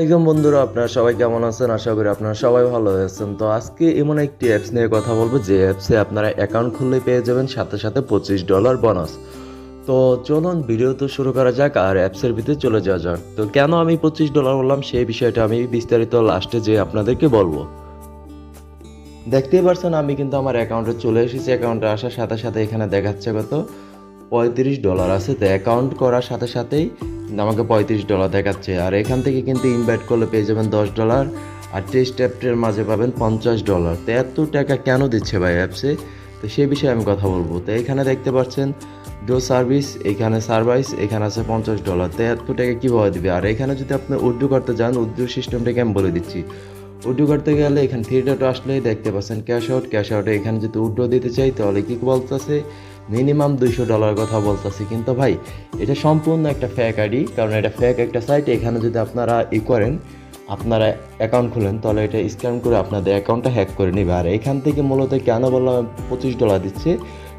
আসসালামাইকুম বন্ধুরা, আপনারা সবাই কেমন আছেন? আশা করি আপনারা সবাই ভালো আছেন। তো আজকে এমন একটি অ্যাপস নিয়ে কথা বলব, যে অ্যাপসে আপনারা অ্যাকাউন্ট খুললে পেয়ে যাবেন সাথে সাথে পঁচিশ ডলার বোনাস তো চলুন ভিডিও তো শুরু করা যাক, আর অ্যাপসের ভিতরে চলে যাওয়া যাক। তো কেন আমি পঁচিশ ডলার বললাম, সেই বিষয়টা আমি বিস্তারিত লাস্টে যে আপনাদেরকে বলব। দেখতেই পারছেন, আমি কিন্তু আমার অ্যাকাউন্টে চলে এসেছি। অ্যাকাউন্টে আসার সাথে সাথে এখানে দেখাচ্ছে কত? পঁয়ত্রিশ ডলার আছে। তো অ্যাকাউন্ট করার সাথে সাথেই আমাকে পঁয়ত্রিশ ডলার দেখাচ্ছে। আর এখান থেকে কিন্তু ইনভাইট করলে পেয়ে যাবেন দশ ডলার আর টেস্ট অ্যাপটের মাঝে পাবেন পঞ্চাশ ডলার তো এত টাকা কেন দিচ্ছে ভাই অ্যাপসে তো সে বিষয়ে আমি কথা বলব। তো এখানে দেখতে পাচ্ছেন ডো সার্ভিস এখানে সার্ভাইস এখানে আছে পঞ্চাশ ডলার তো এত টাকা কীভাবে দেবে? আর এখানে যদি আপনি উর্দু করতে যান, উর্দু সিস্টেমটাকে আমি বলে দিচ্ছি। উর্দু করতে গেলে এখানে থিয়েটারটা আসলেই দেখতে পাচ্ছেন ক্যাশ আউট ক্যাশ আউটে এখানে যদি উর্দু দিতে চাই, তাহলে কি বলতেছে? মিনিমাম দুইশো ডলার কথা বলতেছে। কিন্তু ভাই, এটা সম্পূর্ণ একটা ফ্যাক আইডি কারণ এটা ফ্যাক একটা সাইট এখানে যদি আপনারা ই করেন, আপনারা অ্যাকাউন্ট খুলেন, তাহলে এটা স্ক্যান করে আপনাদের অ্যাকাউন্টটা হ্যাক করে নেবে। আর এখান থেকে মূলত কেন বললাম পঁচিশ ডলার দিচ্ছে,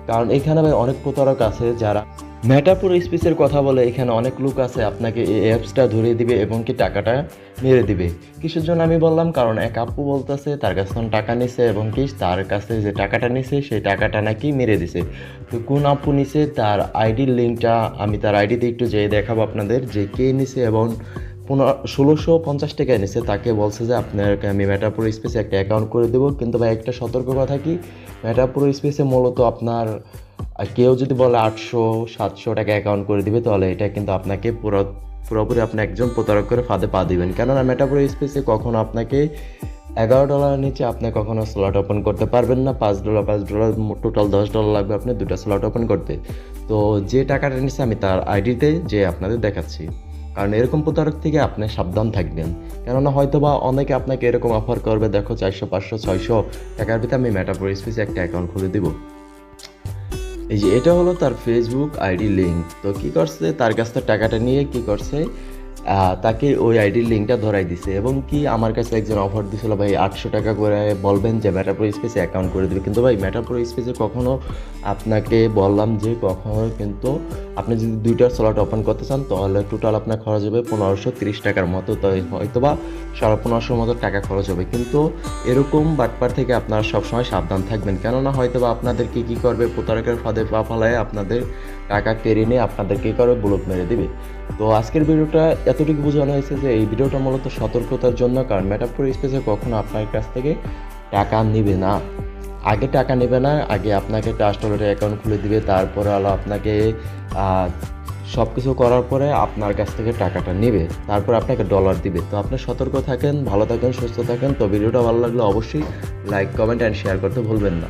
কারণ এখানে ভাই অনেক প্রতারক আছে যারা মেটাপুর স্পেসের কথা বলে এখানে অনেক লোক আছে, আপনাকে এই অ্যাপসটা ধরিয়ে দিবে এবং কি টাকাটা মেরে দিবে। কিসের জন্য আমি বললাম, কারণ এক আপু বলতেছে, তার কাছে তখন টাকা নিছে এবং কি তার কাছে যে টাকাটা নিছে, সেই টাকাটা নাকি মেরে দিছে। তো কোন আপু নিছে, তার আইডির লিঙ্কটা আমি তার আইডিতে একটু যেয়ে দেখাবো আপনাদের যে কে নিছে এবং পনেরো, ষোলোশো পঞ্চাশ টাকা এনেছে। তাকে বলছে যে আপনাকে আমি মেটাপুর স্পেসে একটা অ্যাকাউন্ট করে দেবো। কিন্তু ভাই, একটা সতর্ক কথা কি? মেটাপুর স্পেসে মূলত আপনার কেউ যদি বলে আটশো, সাতশো টাকা অ্যাকাউন্ট করে দিবে, তাহলে এটা কিন্তু আপনাকে পুরো, পুরোপুরি আপনি একজন প্রতারক করে ফাঁদে পা দিবেন। কেননা মেটাপুর স্পেসে কখনো আপনাকে এগারো ডলারের নিচে আপনি কখনো স্লট ওপেন করতে পারবেন না। পাঁচ ডলার পাঁচ ডলার টোটাল দশ ডলার লাগবে আপনি দুটো স্লট ওপেন করতে। তো যে টাকাটা নিচ্ছে আমি তার আইডিতে যে আপনাদের দেখাচ্ছি। কারণ এরকম প্রতারক থেকে আপনি সাবধান থাকবেন। কেননা হয়তো বা অনেকে আপনাকে এরকম অফার করবে, দেখো চারশো, পাঁচশো, ছয়শো টাকার ভিতরে আমি মেটাপুর স্পেসে একটা অ্যাকাউন্ট খুলে দেবো। এই যে এটা হলো তার ফেসবুক আইডি লিঙ্ক তো কি করছে? তার কাছ থেকে টাকাটা নিয়ে কি করছে? তাকে ওই আইডির লিঙ্কটা ধরাই দিছে। এবং কি আমার কাছে একজন অফার দিছিল, ভাই, আটশো টাকা করে বলবেন যে ম্যাটাপ্রো স্পেসে অ্যাকাউন্ট করে দেবে। কিন্তু ভাই ম্যাটাপ্রো স্পেসে কখনো আপনাকে বললাম যে কখনো কিন্তু আপনি যদি দুইটার স্লট ওপেন করতে চান, তাহলে টোটাল আপনার খরচ হবে পনেরোশো তিরিশ টাকার মতো। তাই হয়তো বা সাড়ে পনেরোশোর মতো টাকা খরচ হবে। কিন্তু এরকম বাটপার থেকে আপনারা সবসময় সাবধান থাকবেন। কেননা হয়তো বা আপনাদেরকে কী করবে, প্রতারকের ফাঁদে পা ফালায় আপনাদের টাকা কেড়ে নিয়ে আপনাদের কী করবে ব্লক মেরে দিবে। তো আজকের ভিডিওটা এতটুকু বোঝানো হয়েছে যে এই ভিডিওটা মূলত সতর্কতার জন্য, কারণ মেটাফোর স্পেসে কখনো আপনার কাছ থেকে টাকা নেবে না। আগে টাকা নেবে না, আগে আপনাকে ট্রাস্টলেটের অ্যাকাউন্ট খুলে দিবে, তারপরে হলো আপনাকে সব কিছু করার পরে আপনার কাছ থেকে টাকাটা নেবে, তারপর আপনাকে ডলার দিবে। তো আপনি সতর্ক থাকেন, ভালো থাকেন, সুস্থ থাকেন। তো ভিডিওটা ভালো লাগলে অবশ্যই লাইক কমেন্ট অ্যান্ড শেয়ার করতে ভুলবেন না।